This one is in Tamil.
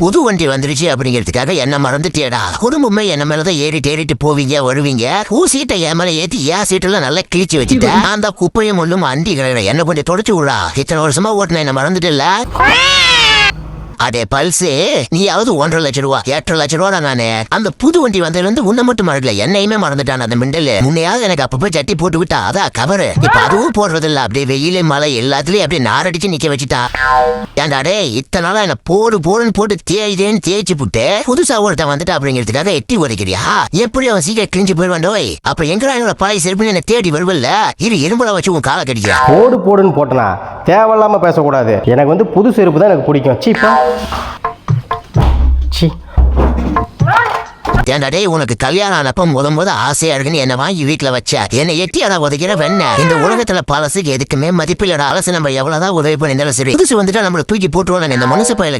புது வண்டி வந்துருச்சு அப்படிங்கிறதுக்காக என்ன மறந்துட்டேடா. குடும்பமே என்ன மேலதான் ஏறிட்டு ஏறிட்டு போவீங்க வருவீங்க. ஊ சீட்டை என் மேல ஏத்தி ஏன் சீட்டெல்லாம் நல்லா கிழிச்சு வச்சுட்டேன். தான் குப்பையும் முள்ளும் அண்டி கிடையாது என்ன கொஞ்சம் தொடச்சு விடா இத்தனை வருஷமா ஓட்டுன என்ன மறந்துட்டு அதே பல்சு நீயாவது ஒன்றரை லட்சம் ரூபா எட்டரை லட்சம் ரூபா நானு. அந்த புது வண்டி வந்ததுல இருந்து உன்னை மட்டும் மறக்கல என்னையுமே மறந்துட்டான் அந்த மிண்டல். முன்னையாவது எனக்கு அப்பப்போ சட்டி போட்டு விட்டா அதான் கவரு. இப்ப அதுவும் போடுறது இல்ல அப்படியே வெயிலே மழை எல்லாத்துலயும் அப்படியே நாரடிச்சு நிக்க வச்சுட்டா. ஏன்டா டே இத்தனை நாளா என்ன போடு போடுன்னு போட்டு தேய்தேன்னு தேய்ச்சி புட்டு புதுசா ஒருத்தன் வந்துட்டு அப்படிங்கிறதுக்காக எட்டி உதைக்கிறியா எப்படி அவன் சீக்கிரம் கிழிஞ்சு போயிடுவாண்டோய் அப்ப எங்கடா என்னோட பழைய செருப்புன்னு என்ன தேடி வருவல்ல? இரு எறும்புல வச்சு உன் காலை கடிச்சா போடு போடுன்னு போட்டனா தேவையில்லாம பேசக்கூடாது. எனக்கு வந்து புது செருப்பு தான் எனக்கு பிடிக்கும். சீப்பா? ஏன்டா டேய் உனக்கு கல்யாணம் ஆனப்ப முத முத ஆசையா இருக்குன்னு என்ன வாங்கி வீட்டுல வச்ச? என்னை எட்டி அதை உதைக்கிற வெண்ண இந்த உலகத்துல பழசுக்கு எதுக்குமே மதிப்பில்லடா. அலசு நம்ம எவ்வளவுதான் உதவி பண்ணியிருந்தாலும் சரி. புதுசு வந்துட்டா நம்மளை தூக்கி போட்டுருவாங்க இந்த மனசு பயிலுக்கு.